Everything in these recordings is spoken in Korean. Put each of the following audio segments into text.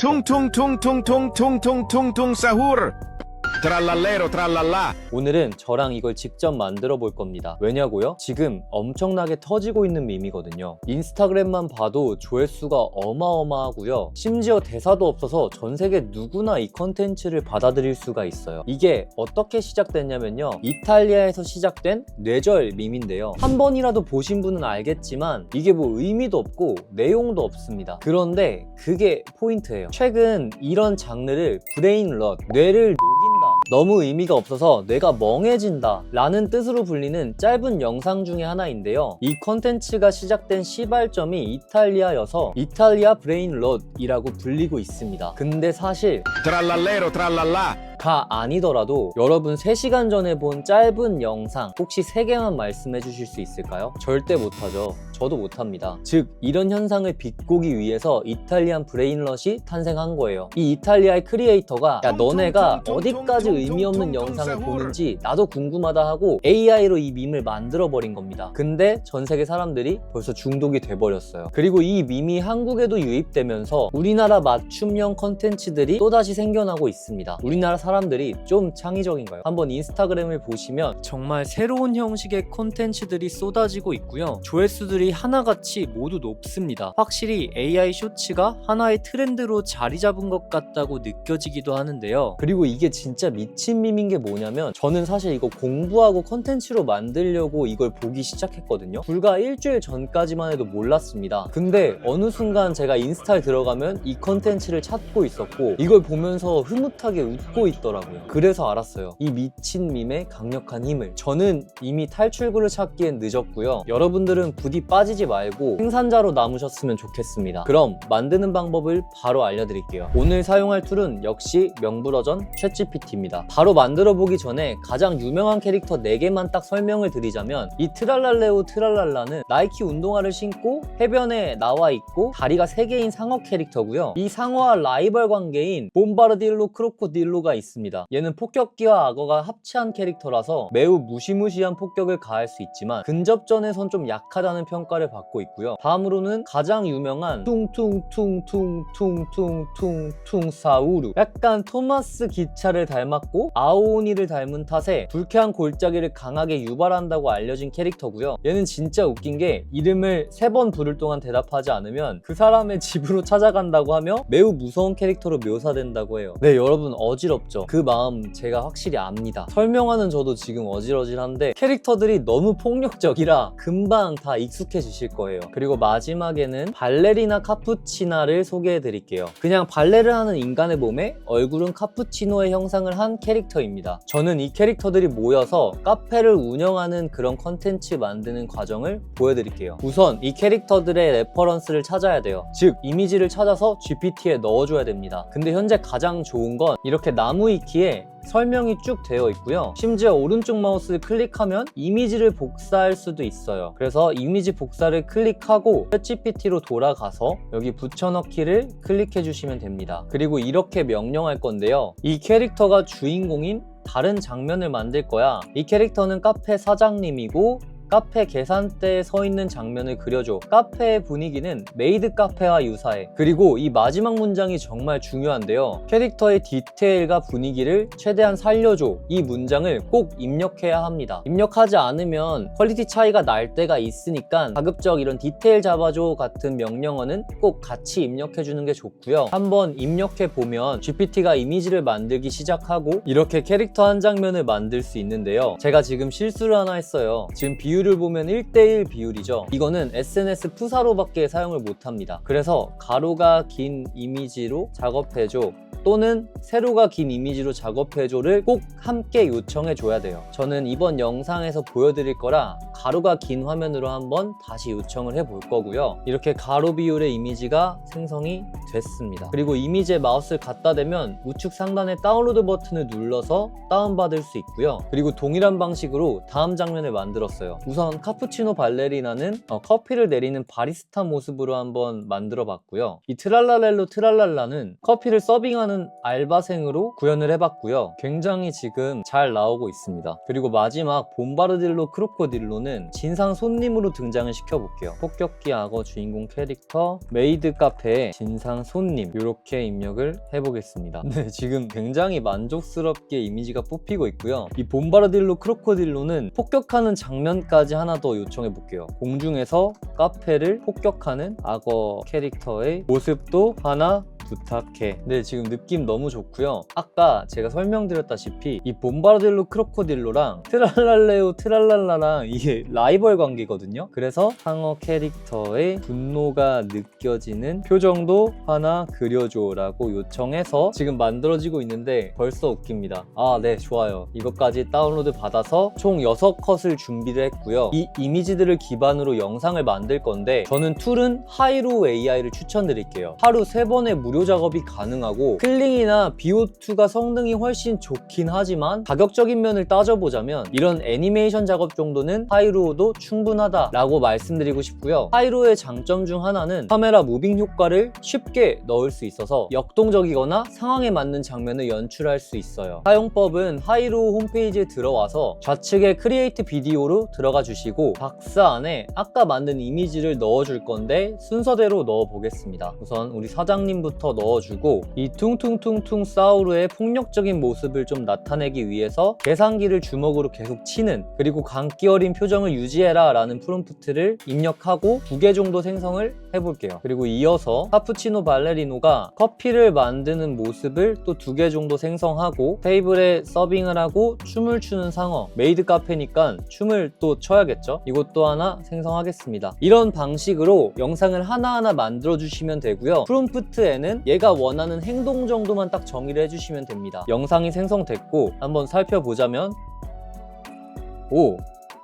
Tung tung tung tung tung tung tung tung tung sahur. Trallallero trallallà. 오늘은 저랑 이걸 직접 만들어 볼 겁니다. 왜냐고요? 지금 엄청나게 터지고 있는 밈이거든요. 인스타그램만 봐도 조회수가 어마어마하고요. 심지어 대사도 없어서 전 세계 누구나 이 컨텐츠를 받아들일 수가 있어요. 이게 어떻게 시작됐냐면요. 이탈리아에서 시작된 뇌절 밈인데요. 한 번이라도 보신 분은 알겠지만 이게 뭐 의미도 없고 내용도 없습니다. 그런데 그게 포인트예요. 최근 이런 장르를 브레인 럿, 뇌를. 너무 의미가 없어서 뇌가 멍해진다 라는 뜻으로 불리는 짧은 영상 중에 하나인데요. 이 컨텐츠가 시작된 시발점이 이탈리아여서 이탈리아 브레인 롯이라고 불리고 있습니다. 근데 사실 Trallallero trallallà. 가 아니더라도 여러분 3시간 전에 본 짧은 영상 혹시 3개만 말씀해 주실 수 있을까요? 절대 못하죠. 저도 못합니다. 즉 이런 현상을 비꼬기 위해서 이탈리안 브레인럿이 탄생한 거예요. 이 이탈리아의 크리에이터가 야 너네가 어디까지 의미 없는 영상을 보는지 나도 궁금하다 하고 AI로 이 밈을 만들어 버린 겁니다. 근데 전 세계 사람들이 벌써 중독이 돼 버렸어요. 그리고 이 밈이 한국에도 유입되면서 우리나라 맞춤형 컨텐츠들이 또다시 생겨나고 있습니다. 우리나라 사람들이 좀 창의적인가요? 한번 인스타그램을 보시면 정말 새로운 형식의 콘텐츠들이 쏟아지고 있고요. 조회수들이 하나같이 모두 높습니다. 확실히 AI 쇼츠가 하나의 트렌드로 자리 잡은 것 같다고 느껴지기도 하는데요. 그리고 이게 진짜 미친 밈인 게 뭐냐면 저는 사실 이거 공부하고 컨텐츠로 만들려고 이걸 보기 시작했거든요. 불과 일주일 전까지만 해도 몰랐습니다. 근데 어느 순간 제가 인스타에 들어가면 이 컨텐츠를 찾고 있었고 이걸 보면서 흐뭇하게 웃고 있 더라고요. 그래서 알았어요. 이 미친 밈의 강력한 힘을. 저는 이미 탈출구를 찾기엔 늦었고요. 여러분들은 부디 빠지지 말고 생산자로 남으셨으면 좋겠습니다. 그럼 만드는 방법을 바로 알려드릴게요. 오늘 사용할 툴은 역시 명불허전 챗GPT입니다. 바로 만들어 보기 전에 가장 유명한 캐릭터 4개만 딱 설명을 드리자면 이 트랄랄레오 트랄랄라는 나이키 운동화를 신고 해변에 나와 있고 다리가 3개인 상어 캐릭터고요. 이 상어와 라이벌 관계인 봄바르딜로 크로코딜로가 있습니다. 얘는 폭격기와 악어가 합체한 캐릭터라서 매우 무시무시한 폭격을 가할 수 있지만 근접전에선 좀 약하다는 평가를 받고 있고요. 다음으로는 가장 유명한 퉁퉁퉁퉁퉁퉁퉁퉁 사우루 약간 토마스 기차를 닮았고 아오니를 닮은 탓에 불쾌한 골짜기를 강하게 유발한다고 알려진 캐릭터고요. 얘는 진짜 웃긴 게 이름을 세 번 부를 동안 대답하지 않으면 그 사람의 집으로 찾아간다고 하며 매우 무서운 캐릭터로 묘사된다고 해요. 네 여러분 어지럽죠? 그 마음 제가 확실히 압니다. 설명하는 저도 지금 어지러질한데 캐릭터들이 너무 폭력적이라 금방 다 익숙해지실 거예요. 그리고 마지막에는 발레리나 카푸치나를 소개해 드릴게요. 그냥 발레를 하는 인간의 몸에 얼굴은 카푸치노의 형상을 한 캐릭터입니다. 저는 이 캐릭터들이 모여서 카페를 운영하는 그런 컨텐츠 만드는 과정을 보여드릴게요. 우선 이 캐릭터들의 레퍼런스를 찾아야 돼요. 즉 이미지를 찾아서 GPT에 넣어줘야 됩니다. 근데 현재 가장 좋은 건 이렇게 나무 위키에 설명이 쭉 되어 있고요. 심지어 오른쪽 마우스를 클릭하면 이미지를 복사할 수도 있어요. 그래서 이미지 복사를 클릭하고 챗GPT로 돌아가서 여기 붙여넣기를 클릭해 주시면 됩니다. 그리고 이렇게 명령할 건데요. 이 캐릭터가 주인공인 다른 장면을 만들 거야. 이 캐릭터는 카페 사장님이고 카페 계산대에 서 있는 장면을 그려줘. 카페의 분위기는 메이드 카페와 유사해. 그리고 이 마지막 문장이 정말 중요한데요. 캐릭터의 디테일과 분위기를 최대한 살려줘. 이 문장을 꼭 입력해야 합니다. 입력하지 않으면 퀄리티 차이가 날 때가 있으니까 가급적 이런 디테일 잡아줘 같은 명령어는 꼭 같이 입력해주는 게 좋고요. 한번 입력해 보면 GPT가 이미지를 만들기 시작하고 이렇게 캐릭터 한 장면을 만들 수 있는데요. 제가 지금 실수를 하나 했어요. 지금 비 율을 보면 1대1 비율이죠. 이거는 SNS 푸사로밖에 사용을 못합니다. 그래서 가로가 긴 이미지로 작업해줘. 또는 세로가 긴 이미지로 작업해줘를 꼭 함께 요청해 줘야 돼요. 저는 이번 영상에서 보여드릴 거라 가로가 긴 화면으로 한번 다시 요청을 해 볼 거고요. 이렇게 가로 비율의 이미지가 생성이 됐습니다. 그리고 이미지에 마우스를 갖다 대면 우측 상단의 다운로드 버튼을 눌러서 다운받을 수 있고요. 그리고 동일한 방식으로 다음 장면을 만들었어요. 우선 카푸치노 발레리나는 어, 커피를 내리는 바리스타 모습으로 한번 만들어 봤고요. 이 트랄라렐로 트랄랄라는 커피를 서빙하는 알바생으로 구현을 해봤고요. 굉장히 지금 잘 나오고 있습니다. 그리고 마지막 봄바르딜로 크로코딜로는 진상 손님으로 등장을 시켜볼게요. 폭격기 악어 주인공 캐릭터 메이드 카페의 진상 손님 이렇게 입력을 해보겠습니다. 네, 지금 굉장히 만족스럽게 이미지가 뽑히고 있고요. 이 봄바르딜로 크로코딜로는 폭격하는 장면까지 하나 더 요청해 볼게요. 공중에서 카페를 폭격하는 악어 캐릭터의 모습도 하나 부탁해. 네, 지금 느낌 너무 좋고요. 아까 제가 설명드렸다시피 이 봄바르딜로 크로코딜로랑 트랄랄레오 트랄랄라랑 이게 라이벌 관계거든요. 그래서 상어 캐릭터의 분노가 느껴지는 표정도 하나 그려줘 라고 요청해서 지금 만들어지고 있는데 벌써 웃깁니다. 아, 네, 좋아요. 이것까지 다운로드 받아서 총 6컷을 준비를 했고요. 이 이미지들을 기반으로 영상을 만들 건데 저는 툴은 하이로 AI를 추천드릴게요. 하루 3번의 무료 작업이 가능하고 클링이나 BO2가 성능이 훨씬 좋긴 하지만 가격적인 면을 따져보자면 이런 애니메이션 작업 정도는 하이로도 충분하다라고 말씀드리고 싶고요. 하이로의 장점 중 하나는 카메라 무빙 효과를 쉽게 넣을 수 있어서 역동적이거나 상황에 맞는 장면을 연출할 수 있어요. 사용법은 하이로 홈페이지에 들어와서 좌측에 크리에이트 비디오로 들어가 주시고 박스 안에 아까 만든 이미지를 넣어줄 건데 순서대로 넣어 보겠습니다. 우선 우리 사장님부터 넣어주고 이 퉁퉁퉁퉁 사우르의 폭력적인 모습을 좀 나타내기 위해서 계산기를 주먹으로 계속 치는 그리고 감기 어린 표정을 유지해라 라는 프롬프트를 입력하고 두 개 정도 생성을 해볼게요. 그리고 이어서 카푸치노 발레리노가 커피를 만드는 모습을 또 두 개 정도 생성하고 테이블에 서빙을 하고 춤을 추는 상어 메이드 카페니까 춤을 또 춰야겠죠. 이것도 하나 생성하겠습니다. 이런 방식으로 영상을 하나하나 만들어 주시면 되고요. 프롬프트에는 얘가 원하는 행동 정도만 딱 정의를 해주시면 됩니다. 영상이 생성됐고 한번 살펴보자면 오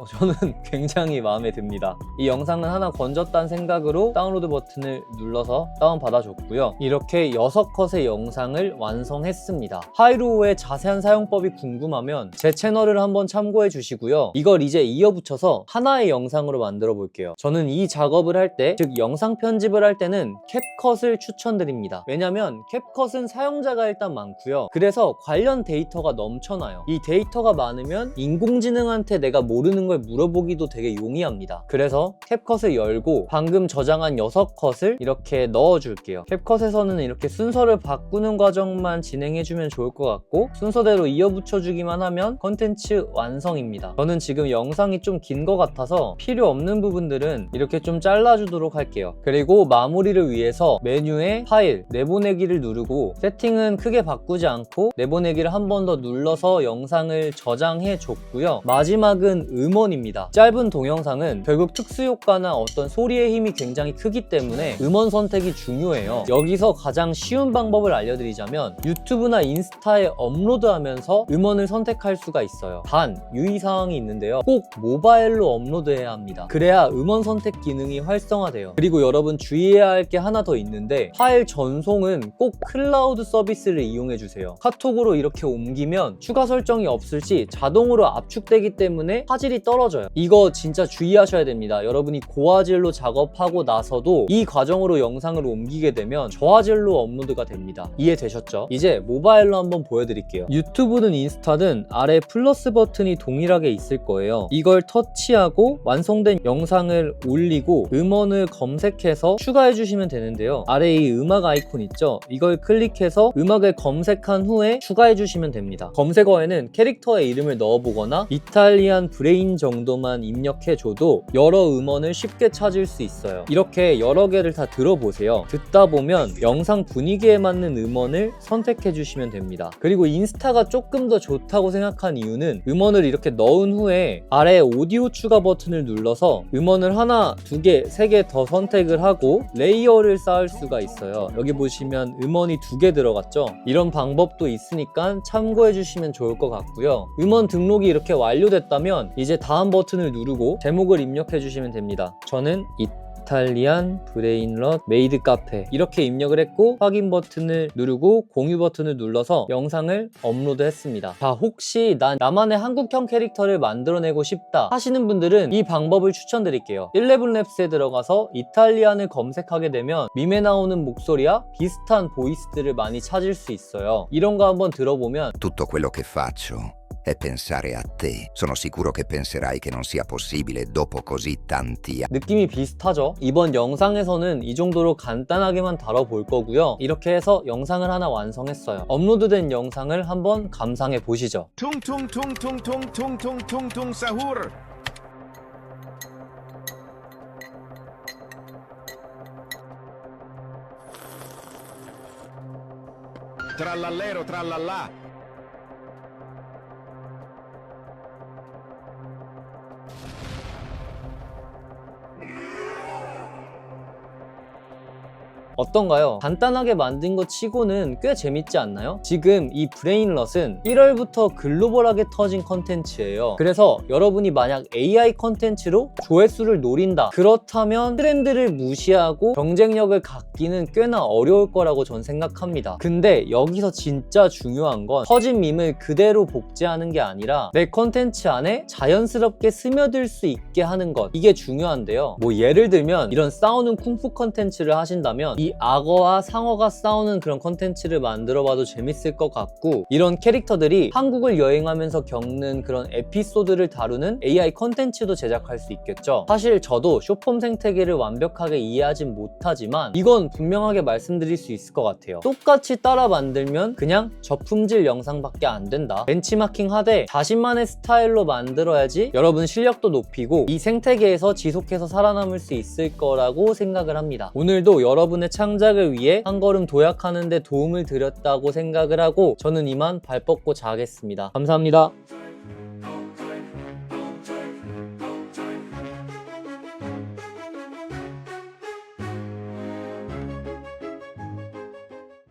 어, 저는 굉장히 마음에 듭니다. 이 영상은 하나 건졌다는 생각으로 다운로드 버튼을 눌러서 다운받아줬고요. 이렇게 6컷의 영상을 완성했습니다. 하이로우의 자세한 사용법이 궁금하면 제 채널을 한번 참고해 주시고요. 이걸 이제 이어붙여서 하나의 영상으로 만들어 볼게요. 저는 이 작업을 할 때, 즉 영상 편집을 할 때는 캡컷을 추천드립니다. 왜냐면 캡컷은 사용자가 일단 많고요. 그래서 관련 데이터가 넘쳐나요. 이 데이터가 많으면 인공지능한테 내가 모르는 걸 물어보기도 되게 용이합니다. 그래서 캡컷을 열고 방금 저장한 6컷을 이렇게 넣어줄게요. 캡컷에서는 이렇게 순서를 바꾸는 과정만 진행해주면 좋을 것 같고 순서대로 이어붙여주기만 하면 컨텐츠 완성입니다. 저는 지금 영상이 좀 긴 것 같아서 필요 없는 부분들은 이렇게 좀 잘라주도록 할게요. 그리고 마무리를 위해서 메뉴에 파일, 내보내기를 누르고 세팅은 크게 바꾸지 않고 내보내기를 한 번 더 눌러서 영상을 저장해 줬고요. 마지막은 음원 입니다. 짧은 동영상은 결국 특수효과나 어떤 소리의 힘이 굉장히 크기 때문에 음원 선택이 중요해요. 여기서 가장 쉬운 방법을 알려드리자면 유튜브나 인스타에 업로드하면서 음원을 선택할 수가 있어요. 단, 유의사항이 있는데요. 꼭 모바일로 업로드해야 합니다. 그래야 음원 선택 기능이 활성화돼요. 그리고 여러분 주의해야 할 게 하나 더 있는데 파일 전송은 꼭 클라우드 서비스를 이용해 주세요. 카톡으로 이렇게 옮기면 추가 설정이 없을 시 자동으로 압축되기 때문에 화질이 떨 어져요. 이거 진짜 주의하셔야 됩니다. 여러분이 고화질로 작업하고 나서도 이 과정으로 영상을 옮기게 되면 저화질로 업로드가 됩니다. 이해되셨죠? 이제 모바일로 한번 보여드릴게요. 유튜브든 인스타든 아래 플러스 버튼이 동일하게 있을 거예요. 이걸 터치하고 완성된 영상을 올리고 음원을 검색해서 추가해 주시면 되는데요. 아래 이 음악 아이콘 있죠? 이걸 클릭해서 음악을 검색한 후에 추가해 주시면 됩니다. 검색어에는 캐릭터의 이름을 넣어보거나 이탈리안 브레인 정도만 입력해줘도 여러 음원을 쉽게 찾을 수 있어요. 이렇게 여러 개를 다 들어보세요. 듣다 보면 영상 분위기에 맞는 음원을 선택해 주시면 됩니다. 그리고 인스타가 조금 더 좋다고 생각한 이유는 음원을 이렇게 넣은 후에 아래 오디오 추가 버튼을 눌러서 음원을 하나, 두 개, 세 개 더 선택을 하고 레이어를 쌓을 수가 있어요. 여기 보시면 음원이 두 개 들어갔죠? 이런 방법도 있으니까 참고해 주시면 좋을 것 같고요. 음원 등록이 이렇게 완료됐다면 이제 다음 버튼을 누르고 제목을 입력해 주시면 됩니다. 저는 이 이탈리안 브레인럿 메이드 카페 이렇게 입력을 했고 확인 버튼을 누르고 공유 버튼을 눌러서 영상을 업로드 했습니다. 자 혹시 난 나만의 한국형 캐릭터를 만들어내고 싶다 하시는 분들은 이 방법을 추천드릴게요. 11랩스에 들어가서 이탈리안을 검색하게 되면 밈에 나오는 목소리와 비슷한 보이스들을 많이 찾을 수 있어요. 이런 거 한번 들어보면 Tutto quello che faccio è pensare a te. Sono sicuro che penserai che non sia possibile dopo così tanti anni. 느낌이 비슷하죠? 이번 영상에서는 이 정도로 간단하게만 다뤄볼 거고요. 이렇게 해서 영상을 하나 완성했어요. 업로드된 영상을 한번 감상해 보시죠. Tung sahur. Trallallero trallallà. 어떤가요? 간단하게 만든 것 치고는 꽤 재밌지 않나요? 지금 이 브레인럿은 1월부터 글로벌하게 터진 컨텐츠예요. 그래서 여러분이 만약 AI 컨텐츠로 조회수를 노린다. 그렇다면 트렌드를 무시하고 경쟁력을 갖기는 꽤나 어려울 거라고 전 생각합니다. 근데 여기서 진짜 중요한 건 터진 밈을 그대로 복제하는 게 아니라 내 컨텐츠 안에 자연스럽게 스며들 수 있게 하는 것. 이게 중요한데요. 뭐 예를 들면 이런 싸우는 쿵푸 컨텐츠를 하신다면 이 악어와 상어가 싸우는 그런 컨텐츠를 만들어 봐도 재밌을 것 같고 이런 캐릭터들이 한국을 여행하면서 겪는 그런 에피소드를 다루는 AI 컨텐츠도 제작할 수 있겠죠. 사실 저도 쇼폼 생태계를 완벽하게 이해하진 못하지만 이건 분명하게 말씀드릴 수 있을 것 같아요. 똑같이 따라 만들면 그냥 저품질 영상밖에 안 된다. 벤치마킹 하되 자신만의 스타일로 만들어야지 여러분 실력도 높이고 이 생태계에서 지속해서 살아남을 수 있을 거라고 생각을 합니다. 오늘도 여러분 의 창작을 위해 한 걸음 도약하는 데 도움을 드렸다고 생각을 하고 저는 이만 발 뻗고 자겠습니다. 감사합니다.